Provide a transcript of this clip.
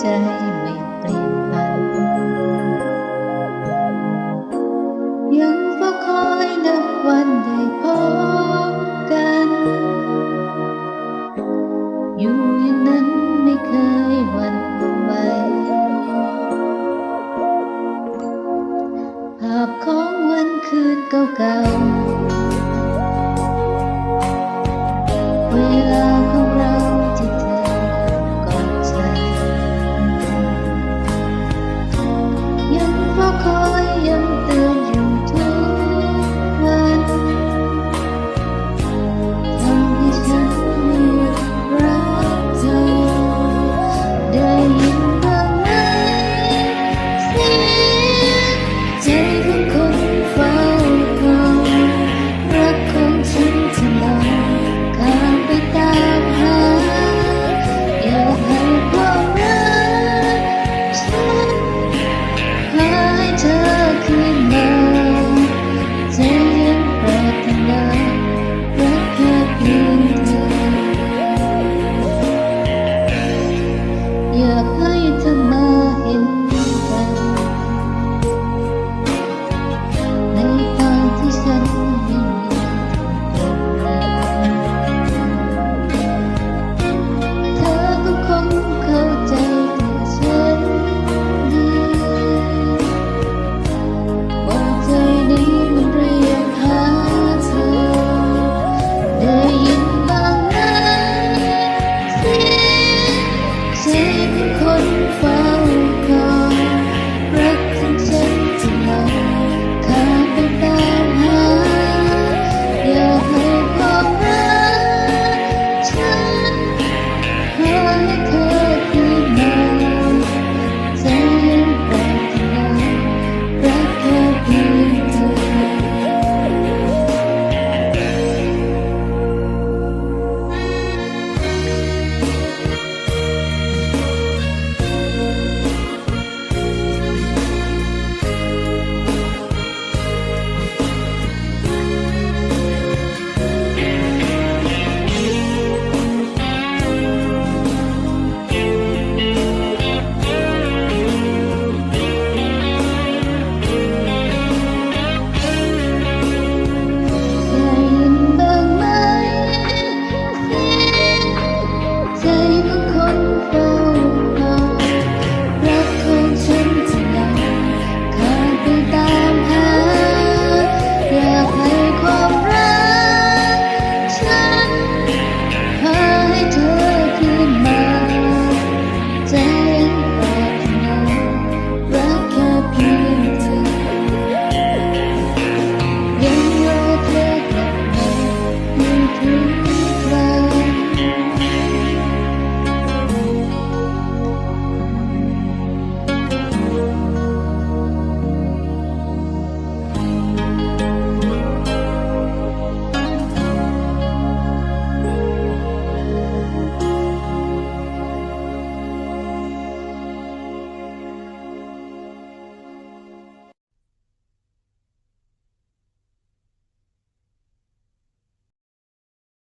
ใจไม่เปลี่ยนพัน ยังเฝ้าคอยนับวันได้พบกัน อยู่อย่างนั้นไม่เคยหวั่นไหวภาพของวันคืนเก่าๆเวลาของ